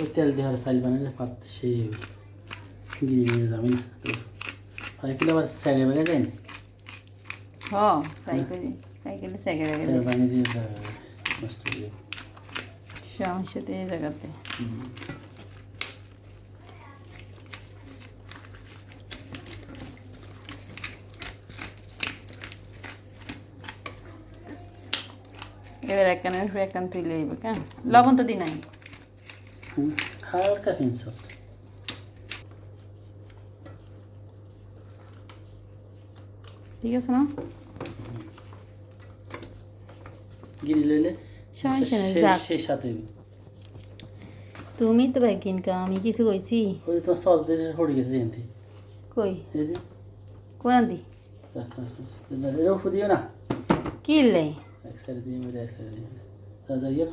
ওই তেল দিয়ে আর চাল বানালে ভাত সেই গিয়ে নিয়ে যাবে না তো? আর কিলো আবার স্যাগে বেগে যায় না? হ ফ্রাই করি। ফ্রাই করলে সেকে রেখে তেল বানিয়ে দিয়ে যাবে হয়ে যাবে। সমস্যাতে এই জায়গাতে। এবার এক কানের উপরে এক কান লবণ তো দি নাই? হালকা পিঞ্চ ঠিক আছে না গিরি লইলে। সেই সাথে তুমি তো ভাই কিনকা আমি কিছু কইছি ওই তোমার সস দিয়ে হড়ে গেছে যেমতি কই এই যে কোন আনদি এটা উঠু না কি লে এক সাইড দিয়ে মেরে এক সাইড দিয়ে দাদা ইয়ে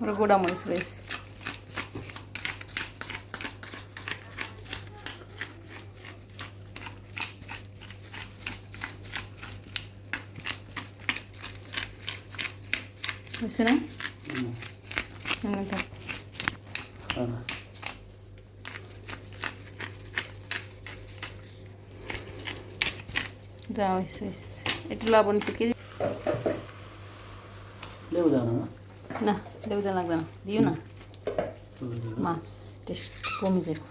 bergoda mo isulis. Isulis na? Ano na ito? Ano? Ito labon si Kizi. Lewa na na? না। দেওয়া লাগবে না দিও না। মাছ টেস্ট কমে যাবে।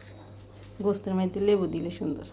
গোস্তের মধ্যে লেবু দিলে সুন্দর।